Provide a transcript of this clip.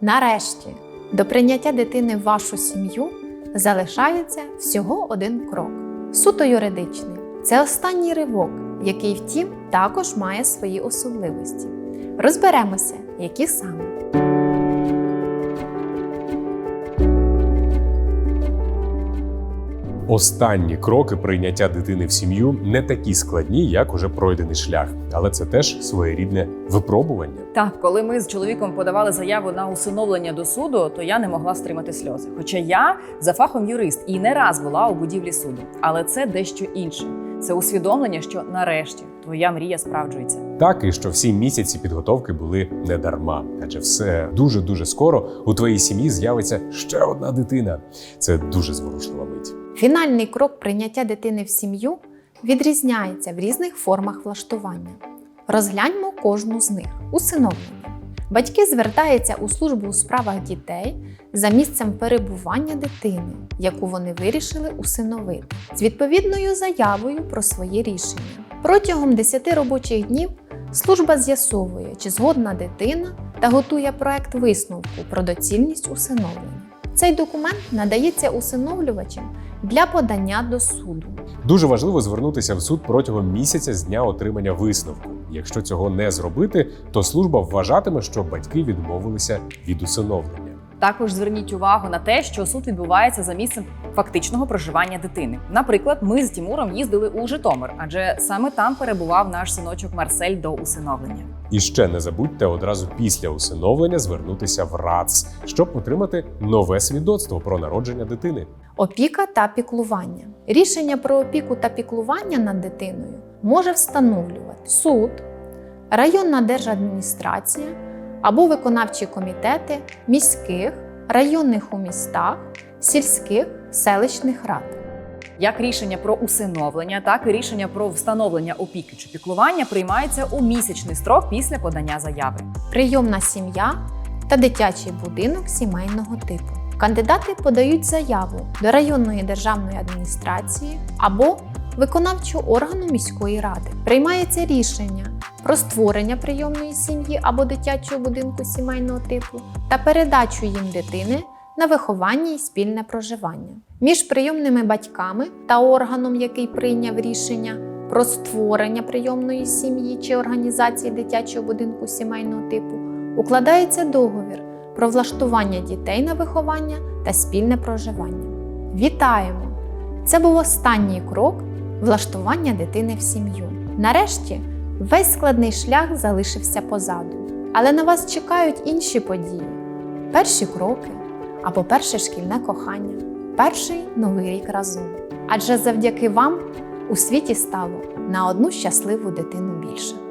Нарешті, до прийняття дитини в вашу сім'ю залишається всього один крок суто юридичний. Це останній ривок, який, втім, також має свої особливості. Розберемося, які саме. Останні кроки прийняття дитини в сім'ю не такі складні, як уже пройдений шлях, але це теж своєрідне випробування. Так, коли ми з чоловіком подавали заяву на усиновлення до суду, то я не могла стримати сльози. Хоча я за фахом юрист і не раз була у будівлі суду. Але це дещо інше. Це усвідомлення, що нарешті твоя мрія справджується. Так і що всі місяці підготовки були не дарма, адже все дуже дуже скоро у твоїй сім'ї з'явиться ще одна дитина. Це дуже зворушлива мить. Фінальний крок прийняття дитини в сім'ю відрізняється в різних формах влаштування. Розгляньмо кожну з них. Усиновлення. Батьки звертаються у службу у справах дітей за місцем перебування дитини, яку вони вирішили усиновити, з відповідною заявою про своє рішення. Протягом 10 робочих днів служба з'ясовує, чи згодна дитина та готує проект висновку про доцільність усиновлення. Цей документ надається усиновлювачам для подання до суду. Дуже важливо звернутися в суд протягом місяця з дня отримання висновку. Якщо цього не зробити, то служба вважатиме, що батьки відмовилися від усиновлення. Також зверніть увагу на те, що суд відбувається за місцем фактичного проживання дитини. Наприклад, ми з Тімуром їздили у Житомир, адже саме там перебував наш синочок Марсель до усиновлення. І ще не забудьте одразу після усиновлення звернутися в РАЦ, щоб отримати нове свідоцтво про народження дитини. Опіка та піклування. Рішення про опіку та піклування над дитиною може встановлювати суд, районна держадміністрація або виконавчі комітети міських, районних у містах, сільських, селищних рад. Як рішення про усиновлення, так і рішення про встановлення опіки чи піклування приймаються у місячний строк після подання заяви. прийомна сім'я та дитячий будинок сімейного типу. Кандидати подають заяву до районної державної адміністрації або виконавчого органу міської ради. Приймається рішення про створення прийомної сім'ї або дитячого будинку сімейного типу та передачу їм дитини на виховання і спільне проживання. Між прийомними батьками та органом, який прийняв рішення про створення прийомної сім'ї чи організації дитячого будинку сімейного типу, укладається договір про влаштування дітей на виховання та спільне проживання. Вітаємо! Це був останній крок влаштування дитини в сім'ю. Нарешті весь складний шлях залишився позаду, але на вас чекають інші події: перші кроки або перше шкільне кохання, перший новий рік разом. Адже завдяки вам у світі стало на одну щасливу дитину більше.